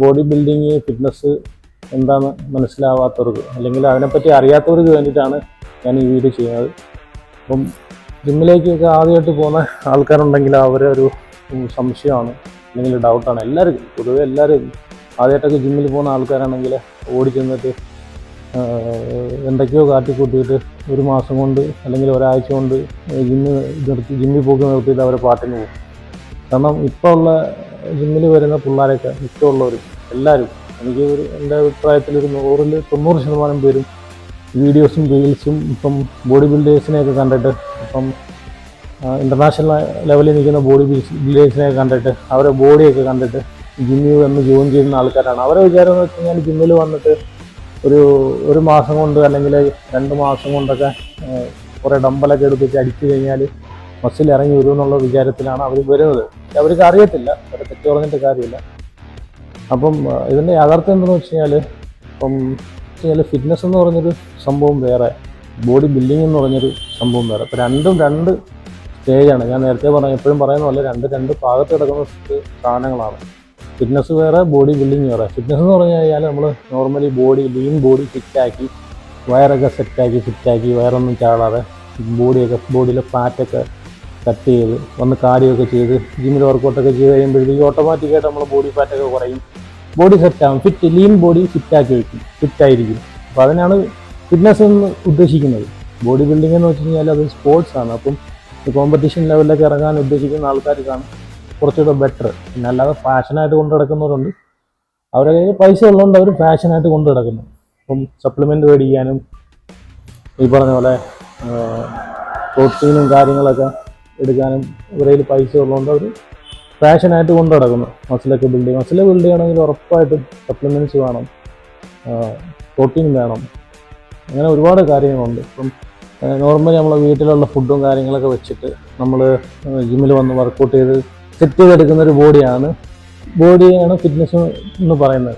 Body building fitness എന്താന്ന് മനസ്സിലാവാത്തവർക്ക് അല്ലെങ്കിൽ അതിനെപ്പറ്റി അറിയാത്തവർക്ക് വേണ്ടിയിട്ടാണ് ഞാൻ ഈ വീഡിയോ ചെയ്യുന്നത്. അപ്പം ജിമ്മിലേക്കൊക്കെ ആദ്യമായിട്ട് പോകുന്ന ആൾക്കാരുണ്ടെങ്കിൽ അവരെ ഒരു സംശയമാണ് അല്ലെങ്കിൽ ഡൗട്ടാണ് എല്ലാവരും പൊതുവെ എല്ലാവരും ആദ്യമായിട്ടൊക്കെ ജിമ്മിൽ പോകുന്ന ആൾക്കാരാണെങ്കിൽ ഓടി ചെന്നിട്ട് എന്തൊക്കെയോ കാട്ടിക്കൂട്ടിയിട്ട് ഒരു മാസം കൊണ്ട് അല്ലെങ്കിൽ ഒരാഴ്ച കൊണ്ട് ജിമ്മ് നിർത്തി ജിമ്മിൽ പോക്ക് നിർത്തിയിട്ട് അവരെ പാട്ടിന് പോകും. കാരണം ഇപ്പോൾ ഉള്ള ജിമ്മിൽ വരുന്ന പിള്ളേരൊക്കെ മിക്കമുള്ളവരും എല്ലാവരും എനിക്ക് ഒരു എന്റെ അഭിപ്രായത്തിൽ ഒരു നൂറിൽ തൊണ്ണൂറ് ശതമാനം പേരും വീഡിയോസും റീൽസും ഇപ്പം ബോഡി ബിൽഡേഴ്സിനെയൊക്കെ കണ്ടിട്ട് ഇപ്പം ഇന്റർനാഷണൽ ലെവലിൽ നിൽക്കുന്ന ബോഡി ബിൽഡേഴ്സിനെയൊക്കെ കണ്ടിട്ട് അവരെ ബോഡിയൊക്കെ കണ്ടിട്ട് ജിമ്മിൽ വന്ന് ജോയിൻ ചെയ്യുന്ന ആൾക്കാരാണ്. അവരെ വിചാരം എന്ന് വെച്ച് കഴിഞ്ഞാൽ ജിമ്മിൽ വന്നിട്ട് ഒരു ഒരു മാസം കൊണ്ട് അല്ലെങ്കിൽ രണ്ട് മാസം കൊണ്ടൊക്കെ കുറേ ഡമ്പലൊക്കെ എടുത്തിട്ട് അടിച്ചു കഴിഞ്ഞാൽ മസിൽ ഇറങ്ങി വരും എന്നുള്ള വിചാരത്തിലാണ് അവർ വരുന്നത്. അവർക്ക് അറിയത്തില്ല. അവരെ തെറ്റു പറഞ്ഞിട്ട് കാര്യമില്ല. അപ്പം ഇതിന്റെ യാഥാർത്ഥ്യം എന്താണെന്ന് വെച്ച് കഴിഞ്ഞാൽ ഇപ്പം കഴിഞ്ഞാൽ ഫിറ്റ്നസ് എന്ന് പറഞ്ഞൊരു സംഭവം വേറെ ബോഡി ബിൽഡിംഗ് എന്ന് പറഞ്ഞൊരു സംഭവം വേറെ. അപ്പോൾ രണ്ടും രണ്ട് സ്റ്റേജാണ് ഞാൻ നേരത്തെ പറഞ്ഞ എപ്പോഴും പറയുന്ന പോലെ രണ്ട് രണ്ട് ഭാഗത്ത് കിടക്കുന്ന സാധനങ്ങളാണ്. ഫിറ്റ്നസ് വേറെ ബോഡി ബിൽഡിംഗ് വേറെ. ഫിറ്റ്നസ് എന്ന് പറഞ്ഞു കഴിഞ്ഞാൽ നമ്മൾ നോർമലി ബോഡി ലീൻ ബോഡി ഫിറ്റാക്കി വയറൊക്കെ സെറ്റാക്കി ഫിറ്റാക്കി വയറൊന്നും ചാടാതെ ബോഡിയൊക്കെ ബോഡിയിലെ ഫാറ്റൊക്കെ കട്ട് ചെയ്ത് വന്ന് കാർഡിയൊക്കെ ചെയ്ത് ജിമ്മിൽ വർക്കൗട്ടൊക്കെ ചെയ്ത് കഴിയുമ്പോഴത്തേക്ക് ഓട്ടോമാറ്റിക്കായിട്ട് നമ്മൾ ബോഡി ഫാറ്റൊക്കെ കുറയും. ബോഡി സെറ്റാകും ഫിറ്റ് ലീൻ ബോഡി ഫിറ്റാക്കി വയ്ക്കും ഫിറ്റായിരിക്കും അപ്പോൾ അതിനാണ് ഫിറ്റ്നസ് എന്ന് ഉദ്ദേശിക്കുന്നത്. ബോഡി ബിൽഡിംഗ് എന്ന് വെച്ച് കഴിഞ്ഞാൽ അത് സ്പോർട്സ് ആണ്. അപ്പം കോമ്പറ്റീഷൻ ലെവലിലൊക്കെ ഇറങ്ങാൻ ഉദ്ദേശിക്കുന്ന ആൾക്കാർക്കാണ് കുറച്ചുകൂടെ ബെറ്റർ പിന്നെ അല്ലാതെ ഫാഷനായിട്ട് കൊണ്ടു നടക്കുന്നവരുണ്ട്. അവരുടെ കയ്യിൽ പൈസ ഉള്ളതുകൊണ്ട് അവർ ഫാഷനായിട്ട് കൊണ്ടു നടക്കുന്നു. അപ്പം സപ്ലിമെന്റ് മേടിക്കാനും ഈ പറഞ്ഞ പോലെ പ്രോട്ടീനും കാര്യങ്ങളൊക്കെ എടുക്കാനും ഇവരയിൽ പൈസ ഉള്ളതുകൊണ്ട് അവർ ഫാഷനായിട്ട് കൊണ്ട് നടക്കുന്നു. മസിലൊക്കെ ബിൽഡ് ചെയ്യും. മസിൽ ബിൽഡ് ചെയ്യണമെങ്കിൽ ഉറപ്പായിട്ടും സപ്ലിമെന്റ്സ് വേണം. പ്രോട്ടീൻ വേണം. അങ്ങനെ ഒരുപാട് കാര്യങ്ങളുണ്ട്. ഇപ്പം നോർമലി നമ്മളെ വീട്ടിലുള്ള ഫുഡും കാര്യങ്ങളൊക്കെ വെച്ചിട്ട് നമ്മൾ ജിമ്മിൽ വന്ന് വർക്കൗട്ട് ചെയ്ത് സെറ്റ് ചെയ്തെടുക്കുന്ന ഒരു ബോഡിയാണ് ബോഡിയാണ് ഫിറ്റ്നസ് എന്ന് പറയുന്നത്.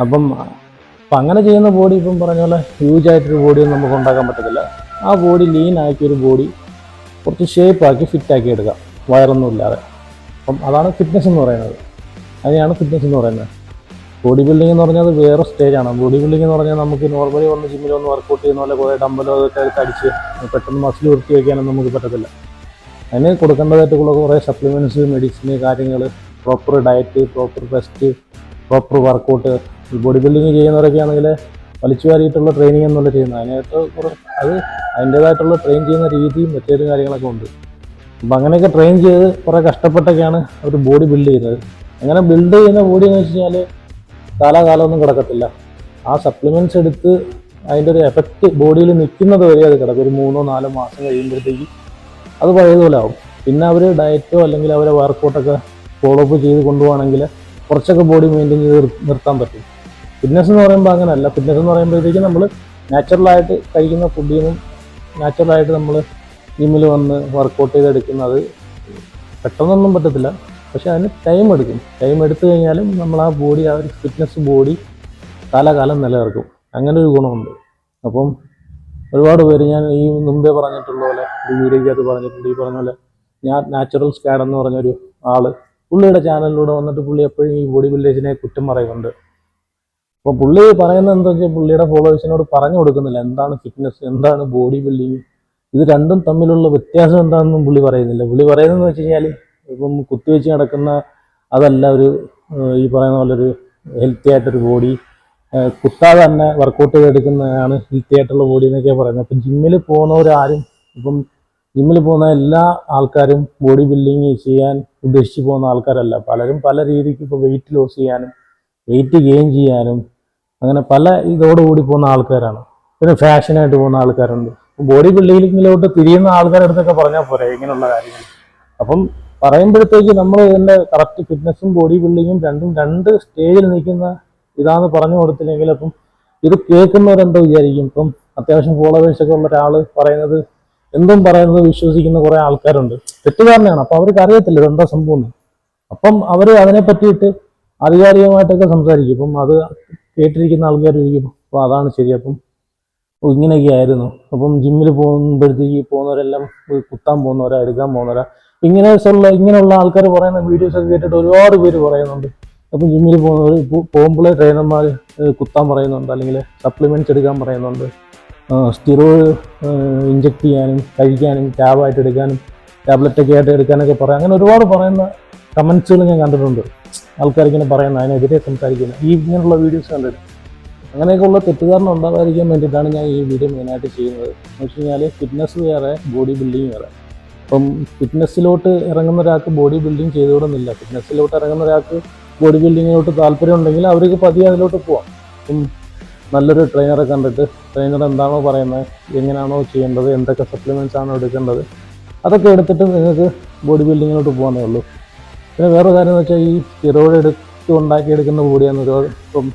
അപ്പം അപ്പം അങ്ങനെ ചെയ്യുന്ന ബോഡി ഇപ്പം പറഞ്ഞ പോലെ ഹ്യൂജ് ആയിട്ടൊരു ബോഡിയൊന്നും നമുക്ക് ഉണ്ടാക്കാൻ പറ്റത്തില്ല. ആ ബോഡി ലീൻ ആക്കിയൊരു ബോഡി കുറച്ച് ഷേപ്പാക്കി ഫിറ്റാക്കി എടുക്കാം വയറൊന്നും ഇല്ലാതെ അപ്പം അതാണ് ഫിറ്റ്നസ് എന്ന് പറയുന്നത്. അതിനെയാണ് ഫിറ്റ്നസ് എന്ന് പറയുന്നത്. ബോഡി ബിൽഡിംഗ് എന്ന് പറഞ്ഞാൽ അത് വേറെ സ്റ്റേജാണ് ബോഡി ബിൽഡിംഗ് എന്ന് പറഞ്ഞാൽ നമുക്ക് നോർമലി വന്ന് ജിമ്മിൽ വന്ന് വർക്കൗട്ട് ചെയ്യുന്ന പോലെ കുറേ ഡമ്പലോ അതൊക്കെ എടുത്ത് അടിച്ച് പെട്ടെന്ന് മസിൽ വൃത്തി വയ്ക്കാനൊന്നും നമുക്ക് പറ്റത്തില്ല. അതിന് കൊടുക്കേണ്ടതായിട്ടുള്ള കുറേ സപ്ലിമെന്റ്സ് മെഡിസിന് കാര്യങ്ങൾ proper diet proper rest proper workout body building ചെയ്യുന്നവരൊക്കെ ആണെങ്കിൽ വലിച്ചു വാരിയിട്ടുള്ള ട്രെയിനിങ് എന്നുള്ള ചെയ്യുന്നത്. അതിനായിട്ട് കുറേ അത് അതിന്റേതായിട്ടുള്ള ട്രെയിൻ ചെയ്യുന്ന രീതിയും മെത്തേഡും കാര്യങ്ങളൊക്കെ ഉണ്ട്. അപ്പം അങ്ങനെയൊക്കെ ട്രെയിൻ ചെയ്ത് കുറേ കഷ്ടപ്പെട്ടൊക്കെയാണ് അവർ ബോഡി ബിൽഡ് ചെയ്യുന്നത്. അങ്ങനെ ബിൽഡ് ചെയ്യുന്ന ബോഡി എന്ന് വെച്ച് കഴിഞ്ഞാൽ കാലാകാലമൊന്നും കിടക്കത്തില്ല. ആ സപ്ലിമെന്റ്സ് എടുത്ത് അതിന്റെ ഒരു എഫക്റ്റ് ബോഡിയിൽ നിൽക്കുന്നത് വരെ അത് കിടക്കും. ഒരു മൂന്നോ നാലോ മാസം കഴിയുമ്പോഴത്തേക്ക് അത് പഴയതുപോലെ ആവും. പിന്നെ അവർ ഡയറ്റോ അല്ലെങ്കിൽ അവരെ വർക്കൗട്ടൊക്കെ ഫോളോ അപ്പ് ചെയ്ത് കൊണ്ടുപോകണമെങ്കിൽ കുറച്ചൊക്കെ ബോഡി മെയിന്റെയിൻ ചെയ്ത് നിർത്താൻ പറ്റും. ഫിറ്റ്നസ് എന്ന് പറയുമ്പോൾ അങ്ങനെയല്ല. ഫിറ്റ്നസ് എന്ന് പറയുമ്പോഴത്തേക്ക് നമ്മൾ നാച്ചുറലായിട്ട് കഴിക്കുന്ന ഫുഡിനും നാച്ചുറലായിട്ട് നമ്മൾ ജിമ്മിൽ വന്ന് വർക്കൗട്ട് ചെയ്തെടുക്കുന്നത് പെട്ടെന്നൊന്നും പറ്റത്തില്ല. പക്ഷെ അതിന് ടൈം എടുക്കും. ടൈം എടുത്തു കഴിഞ്ഞാലും നമ്മൾ ആ ബോഡി ആ ഒരു ഫിറ്റ്നസ് ബോഡി കാലാകാലം നിലനിർത്തും. അങ്ങനെ ഒരു ഗുണമുണ്ട്. അപ്പം ഒരുപാട് പേര് ഞാൻ ഈ മുമ്പേ പറഞ്ഞിട്ടുള്ള പോലെ ഒരു വീഡിയോയ്ക്കകത്ത് പറഞ്ഞിട്ടുണ്ട്. ഈ പറഞ്ഞ പോലെ ഞാൻ നാച്ചുറൽ സ്കാഡ് എന്ന് പറഞ്ഞൊരു ആൾ പുള്ളിയുടെ ചാനലിലൂടെ വന്നിട്ട് പുള്ളി എപ്പോഴും ഈ ബോഡി ബിൽഡേഴ്സിനെ കുറ്റം പറയുന്നുണ്ട്. അപ്പോൾ പുള്ളി പറയുന്നത് എന്താ വെച്ചാൽ പുള്ളിയുടെ ഫോളോവേഴ്സിനോട് പറഞ്ഞു കൊടുക്കുന്നില്ല. എന്താണ് ഫിറ്റ്നസ് എന്താണ് ബോഡി ബിൽഡിങ് ഇത് രണ്ടും തമ്മിലുള്ള വ്യത്യാസം എന്താണെന്നും പുള്ളി പറയുന്നില്ല. പുള്ളി പറയുന്നതെന്ന് വെച്ച് കഴിഞ്ഞാൽ ഇപ്പം കുത്തിവെച്ച് നടക്കുന്ന അതല്ല ഒരു ഈ പറയുന്ന പോലെ ഒരു ഹെൽത്തി ആയിട്ടൊരു ബോഡി കുത്താതെ തന്നെ വർക്കൗട്ട് ചെയ്തെടുക്കുന്നതാണ് ഹെൽത്തി ആയിട്ടുള്ള ബോഡി എന്നൊക്കെയാണ് പറയുന്നത്. അപ്പം ജിമ്മിൽ പോകുന്നവരാരും ഇപ്പം ജിമ്മിൽ പോകുന്ന എല്ലാ ആൾക്കാരും ബോഡി ബിൽഡിങ് ചെയ്യാൻ ഉദ്ദേശിച്ച് പോകുന്ന ആൾക്കാരല്ല. പലരും പല രീതിക്ക് ഇപ്പോൾ വെയിറ്റ് ലോസ് ചെയ്യാനും വെയിറ്റ് ഗെയിൻ ചെയ്യാനും അങ്ങനെ പല ഇതോടുകൂടി പോകുന്ന ആൾക്കാരാണ്. പിന്നെ ഫാഷനായിട്ട് പോകുന്ന ആൾക്കാരുണ്ട്. ബോഡി ബിൽഡിങ്ങിലോട്ട് തിരിയുന്ന ആൾക്കാരുടെ അടുത്തൊക്കെ പറഞ്ഞാൽ പോരെ ഇങ്ങനെയുള്ള കാര്യങ്ങൾ അപ്പം പറയുമ്പോഴത്തേക്ക് നമ്മൾ ഇതിന്റെ കറക്റ്റ് ഫിറ്റ്നസ്സും ബോഡി ബിൽഡിങ്ങും രണ്ടും രണ്ട് സ്റ്റേജിൽ നിൽക്കുന്ന ഇതാന്ന് പറഞ്ഞു കൊടുത്തില്ലെങ്കിൽ അപ്പം ഇത് കേൾക്കുന്നവരെന്തോ വിചാരിക്കും. ഇപ്പം അത്യാവശ്യം ഫോളോവേഴ്സ് ഒക്കെ ഉള്ള ഒരാൾ പറയുന്നത് എന്തും പറയുന്നത് വിശ്വസിക്കുന്ന കുറേ ആൾക്കാരുണ്ട്. തെറ്റുകാരനാണ് അപ്പം അവർക്ക് അറിയത്തില്ല ഇതെന്താ സംഭവം. അപ്പം അവർ അതിനെ പറ്റിയിട്ട് ആധികാരികമായിട്ടൊക്കെ സംസാരിക്കും. ഇപ്പം അത് കേട്ടിരിക്കുന്ന ആൾക്കാരായിരിക്കും. അപ്പോൾ അതാണ് ശരി. അപ്പം ഇങ്ങനെയൊക്കെ ആയിരുന്നു. അപ്പം ജിമ്മിൽ പോകുമ്പോഴത്തേക്ക് പോകുന്നവരെല്ലാം കുത്താൻ പോകുന്നവരാ എടുക്കാൻ പോകുന്നവരാ. ഇങ്ങനെ ഉള്ള ഇങ്ങനെയുള്ള ആൾക്കാർ പറയുന്ന വീഡിയോസ് ഒക്കെ കേട്ടിട്ട് ഒരുപാട് പേര് പറയുന്നുണ്ട്. അപ്പം ജിമ്മിൽ പോകുന്നവർ പോകുമ്പോഴേ ട്രെയിനർമാർ കുത്താൻ പറയുന്നുണ്ട്. അല്ലെങ്കിൽ സപ്ലിമെന്റ്സ് എടുക്കാൻ പറയുന്നുണ്ട്. സ്റ്റിറോയിഡ് ഇഞ്ചെക്ട് ചെയ്യാനും കഴിക്കാനും ടാബായിട്ട് എടുക്കാനും ടാബ്ലറ്റൊക്കെ ആയിട്ട് എടുക്കാനൊക്കെ പറയാം. അങ്ങനെ ഒരുപാട് പറയുന്ന കമൻസുകൾ ഞാൻ കണ്ടിട്ടുണ്ട്. ആൾക്കാർ ഇങ്ങനെ പറയുന്ന അതിനെതിരെ സംസാരിക്കുന്നത്. ഈ ഇങ്ങനെയുള്ള വീഡിയോസ് കണ്ടിട്ട് അങ്ങനെയൊക്കെയുള്ള തെറ്റിദ്ധാരണ ഉണ്ടാകാതിരിക്കാൻ വേണ്ടിയിട്ടാണ് ഞാൻ ഈ വീഡിയോ മെയിനായിട്ട് ചെയ്യുന്നത്. എന്ന് വെച്ച് കഴിഞ്ഞാൽ ഫിറ്റ്നസ് വേറെ ബോഡി ബിൽഡിങ് വേറെ. അപ്പം ഫിറ്റ്നസ്സിലോട്ട് ഇറങ്ങുന്ന ഒരാൾക്ക് ബോഡി ബിൽഡിങ് ചെയ്തുകൊടുന്നില്ല. ഫിറ്റ്നസ്സിലോട്ട് ഇറങ്ങുന്ന ഒരാൾക്ക് ബോഡി ബിൽഡിങ്ങിലോട്ട് താല്പര്യം ഉണ്ടെങ്കിൽ അവർക്ക് പതിയെ അതിലോട്ട് പോവാം. അപ്പം നല്ലൊരു ട്രെയിനറെ കണ്ടിട്ട് ട്രെയിനർ എന്താണോ പറയുന്നത് എങ്ങനെയാണോ ചെയ്യേണ്ടത് എന്തൊക്കെ സപ്ലിമെന്റ്സ് ആണോ എടുക്കേണ്ടത് അതൊക്കെ എടുത്തിട്ട് നിങ്ങൾക്ക് ബോഡി ബിൽഡിങ്ങിലോട്ട് പോകാനേ ഉള്ളൂ. പിന്നെ വേറൊരു കാര്യം എന്ന് വെച്ചാൽ ഈ സ്റ്റിറോയിഡ് എടുത്ത് ഉണ്ടാക്കിയെടുക്കുന്ന കൂടിയാന്ന് ഒരുപാട് ഇപ്പം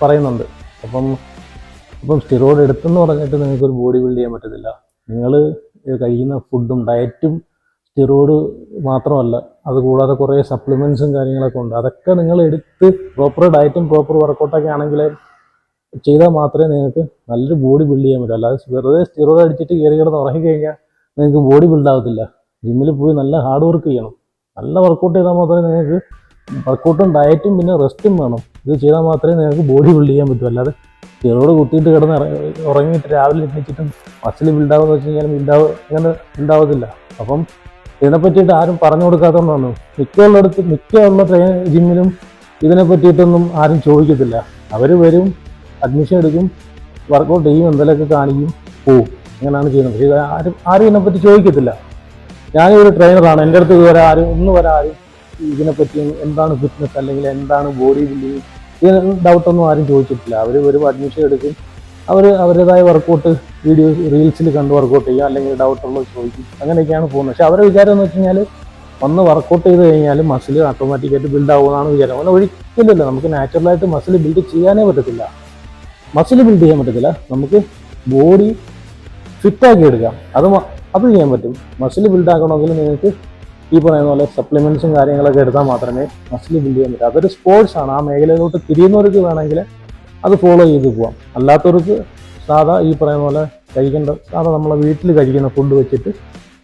പറയുന്നുണ്ട്. അപ്പം അപ്പം സ്റ്റിറോയിഡ് എടുത്തെന്ന് പറഞ്ഞിട്ട് നിങ്ങൾക്കൊരു ബോഡി ബിൽഡ് ചെയ്യാൻ പറ്റത്തില്ല. നിങ്ങൾ കഴിക്കുന്ന ഫുഡും ഡയറ്റും സ്റ്റിറോയിഡ് മാത്രമല്ല അതുകൂടാതെ കുറേ സപ്ലിമെൻസും കാര്യങ്ങളൊക്കെ ഉണ്ട്. അതൊക്കെ നിങ്ങൾ എടുത്ത് പ്രോപ്പർ ഡയറ്റും പ്രോപ്പർ വർക്കൗട്ടൊക്കെ ആണെങ്കിൽ ചെയ്താൽ മാത്രമേ നിങ്ങൾക്ക് നല്ലൊരു ബോഡി ബിൽഡ് ചെയ്യാൻ പറ്റൂ. അല്ലാതെ വെറുതെ സ്റ്റിറോയിഡ് അടിച്ചിട്ട് കയറി കിടന്ന് ഉറങ്ങിക്കഴിഞ്ഞാൽ നിങ്ങൾക്ക് ബോഡി ബിൽഡ് ആവത്തില്ല. ജിമ്മിൽ പോയി നല്ല ഹാർഡ് വർക്ക് ചെയ്യണം. നല്ല വർക്കൗട്ട് ചെയ്താൽ മാത്രമേ നിങ്ങൾക്ക് വർക്കൗട്ടും ഡയറ്റും പിന്നെ റെസ്റ്റും വേണം. ഇത് ചെയ്താൽ മാത്രമേ നിങ്ങൾക്ക് ബോഡി ബിൽഡ് ചെയ്യാൻ പറ്റൂ. അല്ലാതെ ചെറുകൂടെ കുത്തിയിട്ട് കിടന്ന് ഉറങ്ങിയിട്ട് രാവിലെ എണീച്ചിട്ടും മസിൽ ബിൽഡാവെന്ന് വെച്ച് കഴിഞ്ഞാൽ ബിൽഡാവ് അങ്ങനെ ബിൽഡാവത്തില്ല അപ്പം ഇതിനെ പറ്റിയിട്ട് ആരും പറഞ്ഞു കൊടുക്കാത്തതുകൊണ്ടാണ്. മിക്കുള്ളടത്ത് മിക്കുള്ള ട്രെയിൻ ജിമ്മിലും ഇതിനെ പറ്റിയിട്ടൊന്നും ആരും ചോദിക്കത്തില്ല. അവർ വരും അഡ്മിഷൻ എടുക്കും വർക്കൗട്ട് ചെയ്യും എന്തെങ്കിലുമൊക്കെ കാണിക്കും പോവും. അങ്ങനെയാണ് ചെയ്യുന്നത്. പക്ഷേ ആരും ആരും ഇതിനെപ്പറ്റി ചോദിക്കത്തില്ല. ഞാനൊരു ട്രെയിനറാണ് എന്റെ അടുത്ത് ഇതുവരെ ആരും ഒന്ന് വരെ ആരും ഇതിനെപ്പറ്റി എന്താണ് ഫിറ്റ്നസ് അല്ലെങ്കിൽ എന്താണ് ബോഡി ബിൽഡിങ് ഇതിന് ഡൗട്ടൊന്നും ആരും ചോദിച്ചിട്ടില്ല. അവർ വരും അഡ്മിഷൻ എടുക്കും. അവർ അവരുടേതായ വർക്കൗട്ട് വീഡിയോ റീൽസിൽ കണ്ട് വർക്കൗട്ട് ചെയ്യുക. അല്ലെങ്കിൽ ഡൗട്ടുള്ളത് ചോദിക്കും. അങ്ങനെയൊക്കെയാണ് പോകുന്നത്. പക്ഷെ അവരുടെ വിചാരം എന്ന് വെച്ച് കഴിഞ്ഞാൽ ഒന്ന് വർക്കൗട്ട് ചെയ്ത് കഴിഞ്ഞാൽ മസിൽ ഓട്ടോമാറ്റിക്കായിട്ട് ബിൽഡ് ആവുമെന്നാണ് വിചാരം. അങ്ങനെ ഒരിക്കലില്ല നമുക്ക് നാച്ചുറലായിട്ട് മസിൽ ബിൽഡ് ചെയ്യാനേ പറ്റത്തില്ല. മസിൽ ബിൽഡ് ചെയ്യാൻ പറ്റത്തില്ല. നമുക്ക് ബോഡി ഫിറ്റാക്കി എടുക്കാം. അത് അത് ചെയ്യാൻ പറ്റും. മസിൽ ബിൽഡ് ആക്കണമെങ്കിൽ നിങ്ങൾക്ക് ഈ പറയുന്ന പോലെ സപ്ലിമെന്റ്സും കാര്യങ്ങളൊക്കെ എടുത്താൽ മാത്രമേ മസിൽ ബിൽഡ് ചെയ്യാൻ പറ്റൂ. അതൊരു സ്പോർട്സ് ആണ്. ആ മേഖലയിലോട്ട് തിരിയുന്നവർക്ക് വേണമെങ്കിൽ അത് ഫോളോ ചെയ്ത് പോവാം. അല്ലാത്തവർക്ക് സാധാ ഈ പറയുന്ന പോലെ കഴിക്കേണ്ട സാധാ നമ്മളെ വീട്ടിൽ കഴിക്കുന്ന ഫുഡ് വെച്ചിട്ട്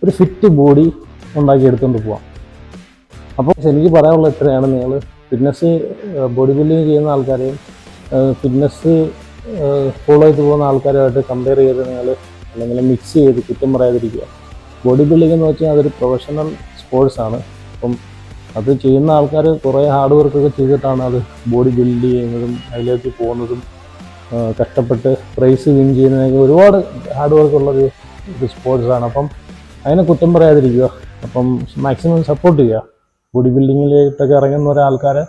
ഒരു ഫിറ്റ് ബോഡി ഉണ്ടാക്കി എടുത്തുകൊണ്ട് പോവാം. അപ്പോൾ എനിക്ക് പറയാനുള്ള ഇത്രയാണ്. നിങ്ങൾ ഫിറ്റ്നസ് ബോഡി ബിൽഡിങ് ചെയ്യുന്ന ആൾക്കാരെയും ഫിറ്റ്നസ് ഫോളോ ചെയ്ത് പോകുന്ന ആൾക്കാരുമായിട്ട് കമ്പയർ ചെയ്ത് നിങ്ങൾ അല്ലെങ്കിൽ മിക്സ് ചെയ്ത് കുറ്റം പറയാതിരിക്കുക. ബോഡി ബിൽഡിംഗ് എന്ന് വെച്ചാൽ അതൊരു പ്രൊഫഷണൽ സ്പോർട്സ് ആണ്. അപ്പം അത് ചെയ്യുന്ന ആൾക്കാർ കുറേ ഹാർഡ് വർക്കൊക്കെ ചെയ്തിട്ടാണ് അത് ബോഡി ബിൽഡ് ചെയ്യുന്നതും അതിലേക്ക് പോകുന്നതും കഷ്ടപ്പെട്ട് പ്രൈസ് വിൻ ചെയ്യുന്നതിനൊക്കെ ഒരുപാട് ഹാർഡ് വർക്കുള്ളൊരു ഒരു സ്പോർട്സാണ് അപ്പം അതിനെ കുറ്റം പറയാതിരിക്കുക. അപ്പം മാക്സിമം സപ്പോർട്ട് ചെയ്യുക. ബോഡി ബിൽഡിങ്ങിലേക്കൊക്കെ ഇറങ്ങുന്ന ഒരാൾക്കാരെ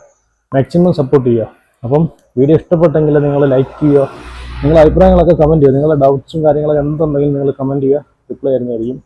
മാക്സിമം സപ്പോർട്ട് ചെയ്യുക. അപ്പം വീഡിയോ ഇഷ്ടപ്പെട്ടെങ്കിൽ നിങ്ങൾ ലൈക്ക് ചെയ്യുക. നിങ്ങളുടെ അഭിപ്രായങ്ങളൊക്കെ കമന്റ് ചെയ്യുക. നിങ്ങളുടെ ഡൗട്ട്സും കാര്യങ്ങളൊക്കെ എന്തുണ്ടെങ്കിലും നിങ്ങൾ കമന്റ് ചെയ്യുക. റിപ്ലൈ തരുന്നതായിരിക്കും.